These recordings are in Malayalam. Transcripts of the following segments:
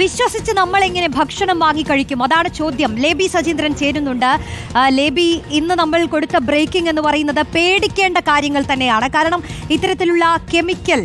വിശ്വസിച്ച് നമ്മൾ എങ്ങനെ ഭക്ഷണം വാങ്ങി കഴിക്കും. അതാണ് ചോദ്യം. ലേബി സജീന്ദ്രൻ ചേരുന്നുണ്ട്. ലേബി ഇന്ന് നമ്മൾ കൊടുത്ത ബ്രേക്കിംഗ് എന്ന് പറയുന്നത് പേടിക്കേണ്ട കാര്യങ്ങൾ തന്നെയാണ്. കാരണം ഇത്തരത്തിലുള്ള കെമിക്കൽ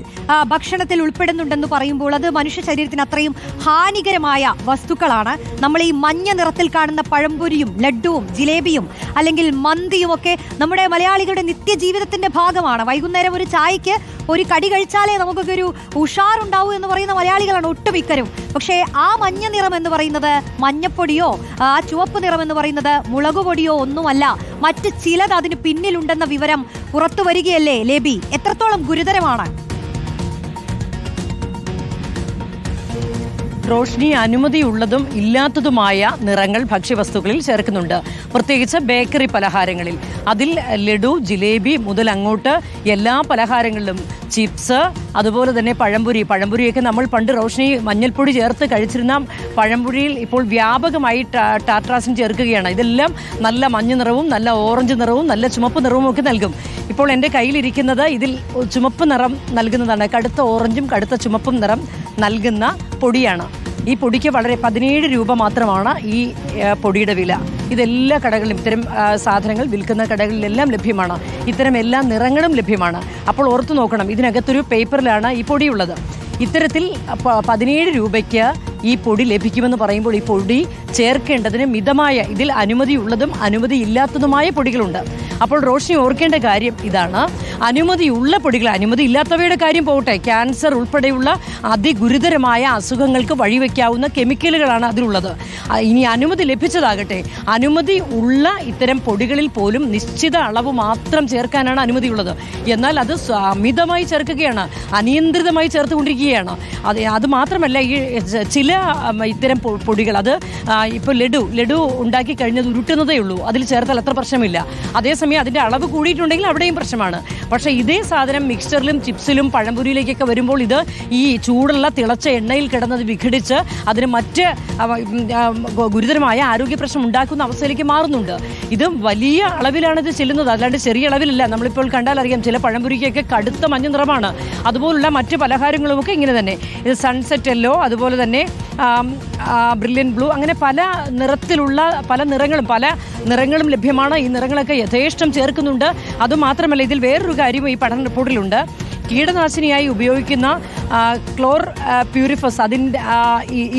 ഭക്ഷണത്തിൽ ഉൾപ്പെടുന്നുണ്ടെന്ന് പറയുമ്പോൾ അത് മനുഷ്യ ശരീരത്തിന് അത്രയും ഹാനികരമായ വസ്തുക്കളാണ്. നമ്മൾ ഈ മഞ്ഞ നിറത്തിൽ കാണുന്ന പഴംപൊരിയും ലഡുവും ജിലേബിയും അല്ലെങ്കിൽ മന്തിയും ഒക്കെ നമ്മുടെ മലയാളികളുടെ നിത്യജീവിതത്തിന്റെ ഭാഗമാണ്. വൈകുന്നേരം ഒരു ചായക്ക് ഒരു കടി കഴിച്ചാലേ നമുക്കൊക്കെ ഒരു ഉഷാറുണ്ടാവൂ എന്ന് പറയുന്ന മലയാളികളാണ് ഒട്ടുമിക്കരും പക്ഷേ ആ മഞ്ഞ നിറം എന്ന് പറയുന്നത് മഞ്ഞപ്പൊടിയോ ആ ചുവപ്പ് നിറം എന്ന് പറയുന്നത് മുളകുപൊടിയോ ഒന്നുമല്ല. മറ്റ് ചിലത് അതിന് പിന്നിലുണ്ടെന്ന വിവരം പുറത്തു വരികയല്ലേ ലേബി? എത്രത്തോളം ഗുരുതരമാണ്? റോഷ്നി അനുമതിയുള്ളതും ഇല്ലാത്തതുമായ നിറങ്ങൾ ഭക്ഷ്യവസ്തുക്കളിൽ ചേർക്കുന്നുണ്ട്. പ്രത്യേകിച്ച് ബേക്കറി പലഹാരങ്ങളിൽ. അതിൽ ലഡു ജിലേബി മുതൽ അങ്ങോട്ട് എല്ലാ പലഹാരങ്ങളിലും. ചിപ്സ് അതുപോലെ തന്നെ പഴംപൊരി. പഴംപൊരിയൊക്കെ നമ്മൾ പണ്ട് റോഷ്നി മഞ്ഞൾപ്പൊടി ചേർത്ത് കഴിച്ചിരുന്ന പഴംപൊരിയിൽ ഇപ്പോൾ വ്യാപകമായി ടാട്രാസിൻ ചേർക്കുകയാണ്. ഇതെല്ലാം നല്ല മഞ്ഞ നിറവും നല്ല ഓറഞ്ച് നിറവും നല്ല ചുമപ്പ് നിറവും ഒക്കെ നൽകും. ഇപ്പോൾ എന്റെ കയ്യിലിരിക്കുന്നത് ഇതിൽ ചുമപ്പ് നിറം നൽകുന്നതാണ്. കടുത്ത ഓറഞ്ചും കടുത്ത ചുമപ്പും നിറം നൽകുന്ന പൊടിയാണ്. ഈ പൊടിക്ക് വളരെ പതിനേഴ് രൂപ മാത്രമാണ് ഈ പൊടിയുടെ വില. ഇതെല്ലാ കടകളിലും ഇത്തരം സാധനങ്ങൾ വിൽക്കുന്ന കടകളിലെല്ലാം ലഭ്യമാണ്. ഇത്തരം എല്ലാ നിറങ്ങളും ലഭ്യമാണ്. അപ്പോൾ ഓർത്തു നോക്കണം ഇതിനകത്തൊരു പേപ്പറിലാണ് ഈ പൊടിയുള്ളത്. ഇത്തരത്തിൽ പതിനേഴ് രൂപയ്ക്ക് ഈ പൊടി ലഭിക്കുമെന്ന് പറയുമ്പോൾ ഈ പൊടി ചേർക്കേണ്ടതിന് മിതമായ ഇതിൽ അനുമതിയുള്ളതും അനുമതിയില്ലാത്തതുമായ പൊടികളുണ്ട്. അപ്പോൾ റോഷ്നി ഓർക്കേണ്ട കാര്യം ഇതാണ്. അനുമതിയുള്ള പൊടികൾ അനുമതി ഇല്ലാത്തവയുടെ കാര്യം പോകട്ടെ. ക്യാൻസർ ഉൾപ്പെടെയുള്ള അതിഗുരുതരമായ അസുഖങ്ങൾക്ക് വഴിവെക്കാവുന്ന കെമിക്കലുകളാണ് അതിലുള്ളത്. ഇനി അനുമതി ലഭിച്ചതാകട്ടെ. അനുമതി ഉള്ള ഇത്തരം പൊടികളിൽ പോലും നിശ്ചിത അളവ് മാത്രം ചേർക്കാനാണ് അനുമതിയുള്ളത്. എന്നാൽ അത് അമിതമായി ചേർക്കുകയാണ് അനിയന്ത്രിതമായി ചേർത്തുകൊണ്ടിരിക്കുകയാണ്. അത് അത് മാത്രമല്ല ഈ ച- ഇത്തരം പൊടികൾ. അത് ഇപ്പോൾ ലഡു ലഡു ഉണ്ടാക്കി കഴിഞ്ഞത് ഉരുട്ടുന്നതേ ഉള്ളൂ. അതിൽ ചേർത്താൽ അത്ര പ്രശ്നമില്ല. അതേസമയം അതിന്റെ അളവ് കൂടിയിട്ടുണ്ടെങ്കിൽ അവിടെയും പ്രശ്നമാണ്. പക്ഷേ ഇതേ സാധനം മിക്സ്ചറിലും ചിപ്സിലും പഴംപൊരിയിലേക്കൊക്കെ വരുമ്പോൾ ഇത് ഈ ചൂടുള്ള തിളച്ച എണ്ണയിൽ കിടന്നത് വിഘടിച്ച് അതിന് മറ്റ് ഗുരുതരമായ ആരോഗ്യ പ്രശ്നം ഉണ്ടാക്കുന്ന അവസ്ഥയിലേക്ക് മാറുന്നുണ്ട്. ഇത് വലിയ അളവിലാണ് ഇത് ചെല്ലുന്നത്. അല്ലാണ്ട് ചെറിയ അളവിലല്ല. നമ്മളിപ്പോൾ കണ്ടാൽ അറിയാം ചില പഴംപൊരിക്കൊക്കെ കടുത്ത മഞ്ഞ നിറമാണ്. അതുപോലുള്ള മറ്റ് പലഹാരങ്ങളുമൊക്കെ ഇങ്ങനെ തന്നെ. ഇത് സൺസെറ്റ് യെല്ലോ അതുപോലെ തന്നെ ബ്രില്യൻ ബ്ലൂ അങ്ങനെ പല നിറത്തിലുള്ള പല നിറങ്ങളും പല നിറങ്ങളും ലഭ്യമാണ്. ഈ നിറങ്ങളൊക്കെ യഥേഷ്ടം ചേർക്കുന്നുണ്ട്. അതുമാത്രമല്ല ഇതിൽ വേറൊരു കാര്യം ഈ പഠന റിപ്പോർട്ടിലുണ്ട്. കീടനാശിനിയായി ഉപയോഗിക്കുന്ന ക്ലോർ പ്യൂരിഫസ് അതിന്റെ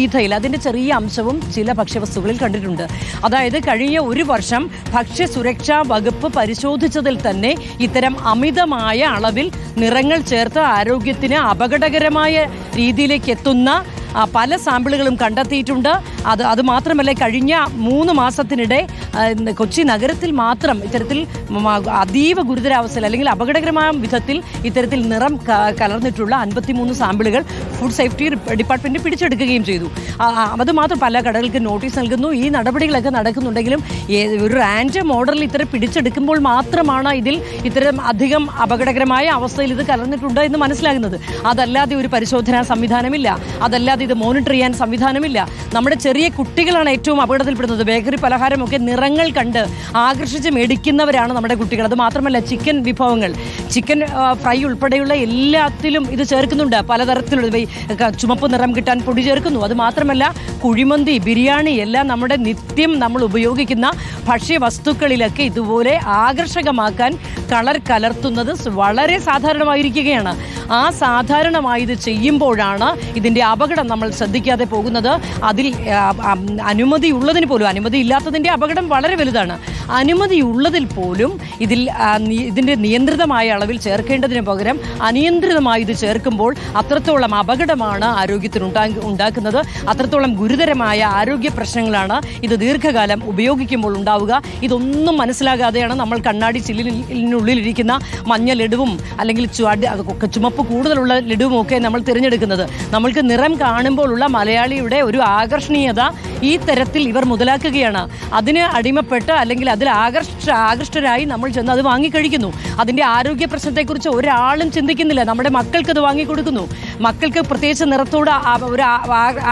ഈഥയിൽ അതിന്റെ ചെറിയ അംശവും ചില ഭക്ഷ്യവസ്തുക്കളിൽ കണ്ടിട്ടുണ്ട്. അതായത് കഴിഞ്ഞ ഒരു വർഷം ഭക്ഷ്യസുരക്ഷാ വകുപ്പ് പരിശോധിച്ചതിൽ തന്നെ ഇത്തരം അമിതമായ അളവിൽ നിറങ്ങൾ ചേർത്ത് ആരോഗ്യത്തിന് അപകടകരമായ രീതിയിലേക്ക് എത്തുന്ന പല സാമ്പിളുകളും കണ്ടെത്തിയിട്ടുണ്ട്. അത് അതുമാത്രമല്ല കഴിഞ്ഞ മൂന്ന് മാസത്തിനിടെ കൊച്ചി നഗരത്തിൽ മാത്രം ഇത്തരത്തിൽ അതീവ ഗുരുതരാവസ്ഥയിൽ അല്ലെങ്കിൽ അപകടകരമായ വിധത്തിൽ ഇത്തരത്തിൽ നിറം കലർന്നിട്ടുള്ള അൻപത്തിമൂന്ന് സാമ്പിളുകൾ ഫുഡ് സേഫ്റ്റി ഡിപ്പാർട്ട്മെന്റ് പിടിച്ചെടുക്കുകയും ചെയ്തു. ആ, ആ, മാത്രം പല കടകൾക്ക് നോട്ടീസ് നൽകുന്നു. ഈ നടപടികളൊക്കെ നടക്കുന്നുണ്ടെങ്കിലും ഒരു റാൻഡം ഓർഡറിൽ ഇത്തരം പിടിച്ചെടുക്കുമ്പോൾ മാത്രമാണ് ഇതിൽ ഇത്തരം അധികം അപകടകരമായ അവസ്ഥയിൽ ഇത് കലർന്നിട്ടുണ്ട് എന്ന് മനസ്സിലാകുന്നത്. അതല്ലാതെ ഒരു പരിശോധനാ സംവിധാനമില്ല. അതല്ലാതെ ഇത് മോണിറ്റർ ചെയ്യാൻ സംവിധാനമില്ല. നമ്മുടെ ചെറിയ കുട്ടികളാണ് ഏറ്റവും അപകടത്തിൽപ്പെടുന്നത്. ബേക്കറി പലഹാരമൊക്കെ നിറങ്ങൾ കണ്ട് ആകർഷിച്ച് മേടിക്കുന്നവരാണ് നമ്മുടെ കുട്ടികൾ. അത് മാത്രമല്ല ചിക്കൻ വിഭവങ്ങൾ. ചിക്കൻ ഫ്രൈ ഉൾപ്പെടെയുള്ള എല്ലാത്തിലും ഇത് ചേർക്കുന്നുണ്ട്. പലതരത്തിലുള്ള ചുമപ്പ് നിറം കിട്ടാൻ പൊടി ചേർക്കുന്നു. അത് മാത്രമല്ല കുഴിമന്തി ബിരിയാണി എല്ലാം നമ്മുടെ നിത്യം നമ്മൾ ഉപയോഗിക്കുന്ന ഭക്ഷ്യവസ്തുക്കളിലൊക്കെ ഇതുപോലെ ആകർഷകമാക്കാൻ കളർ കലർത്തുന്നത് വളരെ സാധാരണമായിരിക്കുകയാണ്. ആ സാധാരണമായത് ചെയ്യുമ്പോഴാണ് ഇതിന്റെ അപകടം നമ്മൾ ശ്രദ്ധിക്കാതെ പോകുന്നത്. അതിൽ അനുമതി ഉള്ളതിന് പോലും അനുമതി ഇല്ലാത്തതിന്റെ അപകടം വളരെ വലുതാണ്. അനുമതി ഉള്ളതിൽ പോലും ഇതിൽ ഇതിന്റെ നിയന്ത്രിതമായ അളവിൽ ചേർക്കേണ്ടതിന് പകരം അനിയന്ത്രിതമായി ഇത് ചേർക്കുമ്പോൾ അത്രത്തോളം അപകടമാണ് ആരോഗ്യത്തിന് ഉണ്ടാ ഉണ്ടാക്കുന്നത്. അത്രത്തോളം ഗുരുതരമായ ആരോഗ്യ പ്രശ്നങ്ങളാണ് ഇത് ദീർഘകാലം ഉപയോഗിക്കുമ്പോൾ ഉണ്ടാവുക. ഇതൊന്നും മനസ്സിലാകാതെയാണ് നമ്മൾ കണ്ണാടി ചില്ലിനുള്ളിലിരിക്കുന്ന മഞ്ഞ ലഡുവും അല്ലെങ്കിൽ ചുവട് ചുമപ്പ് കൂടുതലുള്ള ലഡുവും ഒക്കെ നമ്മൾ തിരഞ്ഞെടുക്കുന്നത്. നമ്മൾക്ക് നിറം കാണുമ്പോഴുള്ള മലയാളിയുടെ ഒരു ആകർഷണീയത ഈ തരത്തിൽ ഇവർ മുതലാക്കുകയാണ്. അതിന് അടിമപ്പെട്ട് അല്ലെങ്കിൽ അതിൽ ആകർഷ ആകൃഷ്ടരായി നമ്മൾ ചെന്ന് അത് വാങ്ങിക്കഴിക്കുന്നു. അതിന്റെ ആരോഗ്യ പ്രശ്നത്തെക്കുറിച്ച് ഒരാളും ചിന്തിക്കുന്നില്ല. നമ്മുടെ മക്കൾക്ക് അത് വാങ്ങിക്കൊടുക്കുന്നു. മക്കൾക്ക് പ്രത്യേകിച്ച് നിറത്തോട് ഒരു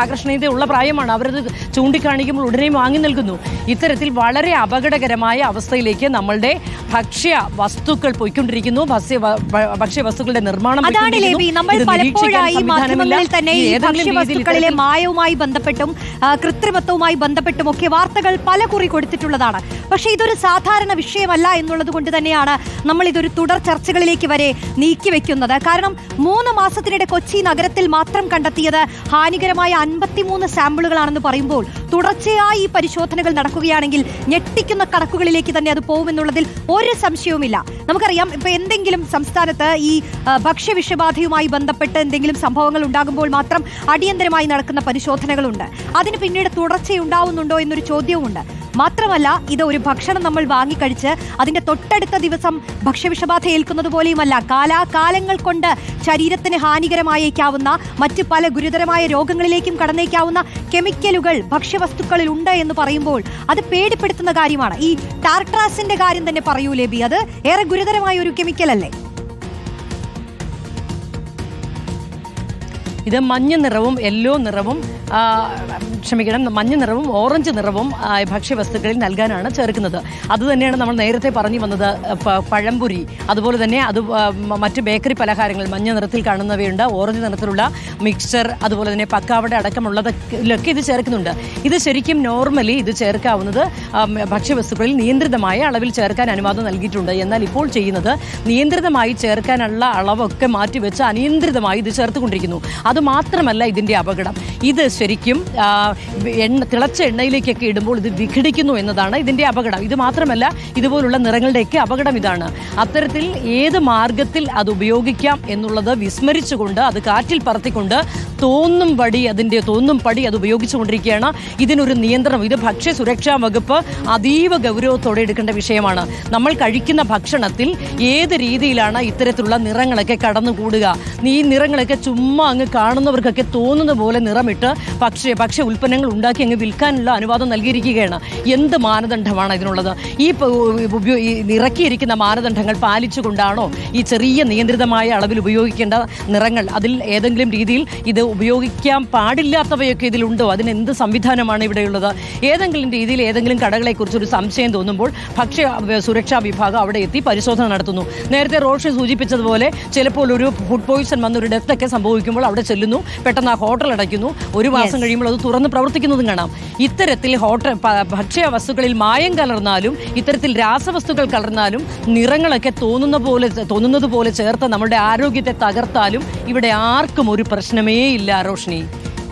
ആകർഷണീയതയുള്ള പ്രായമാണ്. അവരത് ചൂണ്ടിക്കാണിക്കുമ്പോൾ ഉടനെ വാങ്ങി നൽകുന്നു. ഇത്തരത്തിൽ വളരെ അപകടകരമായ അവസ്ഥയിലേക്ക് നമ്മളുടെ ഭക്ഷ്യ വസ്തുക്കൾ പോയിക്കൊണ്ടിരിക്കുന്നു. ഭക്ഷ്യ വസ്തുക്കളുടെ നിർമ്മാണം ഭക്ഷ്യവസ്തുക്കളിലെ മായവുമായി ബന്ധപ്പെട്ടും കൃത്രിമത്വവുമായി ബന്ധപ്പെട്ടും ഒക്കെ വാർത്തകൾ പല കുറി കൊടുത്തിട്ടുള്ളതാണ്. പക്ഷേ ഇതൊരു സാധാരണ വിഷയമല്ല എന്നുള്ളത് കൊണ്ട് തന്നെയാണ് നമ്മൾ ഇതൊരു തുടർ ചർച്ചകളിലേക്ക് വരെ നീക്കിവെക്കുന്നത് കാരണം മൂന്ന് മാസത്തിനിടെ കൊച്ചി നഗരത്തിൽ മാത്രം കണ്ടെത്തിയത് ഹാനികരമായ അൻപത്തിമൂന്ന് സാമ്പിളുകളാണെന്ന് പറയുമ്പോൾ തുടർച്ചയായി ഈ പരിശോധനകൾ നടക്കുകയാണെങ്കിൽ ഞെട്ടിക്കുന്ന കണക്കുകളിലേക്ക് തന്നെ അത് പോകുമെന്നുള്ളതിൽ ഒരു സംശയവുമില്ല. നമുക്കറിയാം ഇപ്പൊ എന്തെങ്കിലും സംസ്ഥാനത്ത് ഈ ഭക്ഷ്യവിഷബാധയുമായി ബന്ധപ്പെട്ട് എന്തെങ്കിലും സംഭവങ്ങൾ ഉണ്ടാകുമ്പോൾ മാത്രം അടിയന്തരമായി നടക്കുന്ന പരിശോധനകളുണ്ട്. അതിന് പിന്നീട് തുടർച്ചയുണ്ടാവുന്നുണ്ടോ എന്നൊരു ചോദ്യവുമുണ്ട്. മാത്രമല്ല ഇത് ഒരു ഭക്ഷണം നമ്മൾ വാങ്ങിക്കഴിച്ച് അതിന്റെ തൊട്ടടുത്ത ദിവസം ഭക്ഷ്യവിഷബാധ ഏൽക്കുന്നത് പോലെയുമല്ല. കാലാകാലങ്ങൾ കൊണ്ട് ശരീരത്തിന് ഹാനികരമായേക്കാവുന്ന മറ്റ് പല ഗുരുതരമായ രോഗങ്ങളിലേക്കും കടന്നേക്കാവുന്ന കെമിക്കലുകൾ ഭക്ഷ്യവസ്തുക്കളിൽ ഉണ്ട് എന്ന് പറയുമ്പോൾ അത് പേടിപ്പെടുത്തുന്ന കാര്യമാണ്. ഈ ടാർട്രാസിന്റെ കാര്യം തന്നെ പറയൂ ലേബി. അത് ഏറെ ഗുരുതരമായ ഒരു കെമിക്കൽ അല്ലേ ഇത് മഞ്ഞ നിറവും യെല്ലോ നിറവും ക്ഷമിക്കണം മഞ്ഞ നിറവും ഓറഞ്ച് നിറവും ഭക്ഷ്യവസ്തുക്കളിൽ നൽകാനാണ് ചേർക്കുന്നത്. അതുതന്നെയാണ് നമ്മൾ നേരത്തെ പറഞ്ഞു വന്നത് പഴംപുരി. അതുപോലെ തന്നെ അത് മറ്റ് ബേക്കറി പലഹാരങ്ങൾ മഞ്ഞ നിറത്തിൽ കാണുന്നവയുണ്ട് ഓറഞ്ച് നിറത്തിലുള്ള മിക്സ്ചർ അതുപോലെ തന്നെ പക്കാവട അടക്കമുള്ളതൊക്കെ ഇത് ചേർക്കുന്നുണ്ട്. ഇത് ശരിക്കും നോർമലി ഇത് ചേർക്കാവുന്നത് ഭക്ഷ്യവസ്തുക്കളിൽ നിയന്ത്രിതമായ അളവിൽ ചേർക്കാൻ അനുവാദം നൽകിയിട്ടുണ്ട്. എന്നാൽ ഇപ്പോൾ ചെയ്യുന്നത് നിയന്ത്രിതമായി ചേർക്കാനുള്ള അളവൊക്കെ മാറ്റിവെച്ച് അനിയന്ത്രിതമായി ഇത് ചേർത്തുകൊണ്ടിരിക്കുന്നു. അത് ഇതിന്റെ അപകടം. ഇത് ശരിക്കും എണ്ണ തിളച്ച എണ്ണയിലേക്കൊക്കെ ഇടുമ്പോൾ ഇത് വിഘടിക്കുന്നു എന്നതാണ് ഇതിന്റെ അപകടം. ഇത് മാത്രമല്ല ഇതുപോലുള്ള നിറങ്ങളുടെയൊക്കെ അപകടം ഇതാണ്. അത്തരത്തിൽ ഏത് മാർഗത്തിൽ അത് ഉപയോഗിക്കാം എന്നുള്ളത് വിസ്മരിച്ചുകൊണ്ട് അത് കാറ്റിൽ പറത്തിക്കൊണ്ട് തോന്നും പടി അതിന്റെ തോന്നും പടി അത് ഉപയോഗിച്ചുകൊണ്ടിരിക്കുകയാണ്. ഇതിനൊരു നിയന്ത്രണം ഇത് ഭക്ഷ്യ സുരക്ഷാ വകുപ്പ് അതീവ ഗൗരവത്തോടെ എടുക്കേണ്ട വിഷയമാണ്. നമ്മൾ കഴിക്കുന്ന ഭക്ഷണത്തിൽ ഏത് രീതിയിലാണ് ഇത്തരത്തിലുള്ള നിറങ്ങളൊക്കെ കടന്നുകൂടുക? ഈ നിറങ്ങളൊക്കെ ചുമ്മാ അങ്ങ് കാണുന്നവർക്കൊക്കെ തോന്നുന്ന പോലെ നിറമിട്ട് പക്ഷേ പക്ഷേ ഉൽപ്പന്നങ്ങൾ ഉണ്ടാക്കി അങ്ങ് വിൽക്കാനുള്ള അനുവാദം നൽകിയിരിക്കുകയാണ്. എന്ത് മാനദണ്ഡമാണ് ഇതിനുള്ളത്? ഈ നിറക്കിയിരിക്കുന്ന മാനദണ്ഡങ്ങൾ പാലിച്ചുകൊണ്ടാണോ ഈ ചെറിയ നിയന്ത്രിതമായ അളവിൽ ഉപയോഗിക്കേണ്ട നിറങ്ങൾ അതിൽ ഏതെങ്കിലും രീതിയിൽ ഇത് ഉപയോഗിക്കാൻ പാടില്ലാത്തവയൊക്കെ ഇതിലുണ്ടോ? അതിന് എന്ത് സംവിധാനമാണ് ഇവിടെയുള്ളത്? ഏതെങ്കിലും രീതിയിൽ ഏതെങ്കിലും കടകളെക്കുറിച്ച് ഒരു സംശയം തോന്നുമ്പോൾ ഭക്ഷ്യ സുരക്ഷാ വിഭാഗം അവിടെ എത്തി പരിശോധന നടത്തുന്നു. നേരത്തെ റോഷി സൂചിപ്പിച്ചതുപോലെ ചിലപ്പോൾ ഒരു ഫുഡ് പോയിസൺ വന്ന ഒരു ഡെത്തൊക്കെ സംഭവിക്കുമ്പോൾ അവിടെ ചെല്ലുന്നു പെട്ടെന്ന് ആ ഹോട്ടൽ അടയ്ക്കുന്നു. ഒരു മാസം കഴിയുമ്പോൾ അത് തുറന്ന് പ്രവർത്തിക്കുന്നതും കാണാം. ഇത്തരത്തിൽ ഹോട്ടൽ ഭക്ഷ്യ വസ്തുക്കളിൽ മായം കലർന്നാലും ഇത്തരത്തിൽ രാസവസ്തുക്കൾ കലർന്നാലും നിറങ്ങളൊക്കെ തോന്നുന്ന പോലെ തോന്നുന്നത് പോലെ ചേർത്ത് നമ്മുടെ ആരോഗ്യത്തെ തകർത്താലും ഇവിടെ ആർക്കും ഒരു പ്രശ്നമേ ഇല്ല റോഷ്നി.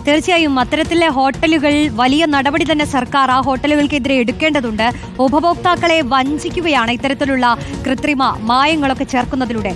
തീർച്ചയായും അത്തരത്തിലെ ഹോട്ടലുകൾ വലിയ നടപടി തന്നെ സർക്കാർ ആ ഹോട്ടലുകൾക്കെതിരെ എടുക്കേണ്ടതുണ്ട്. ഉപഭോക്താക്കളെ വഞ്ചിക്കുകയാണ് ഇത്തരത്തിലുള്ള കൃത്രിമ മായങ്ങളൊക്കെ ചേർക്കുന്നതിലൂടെ.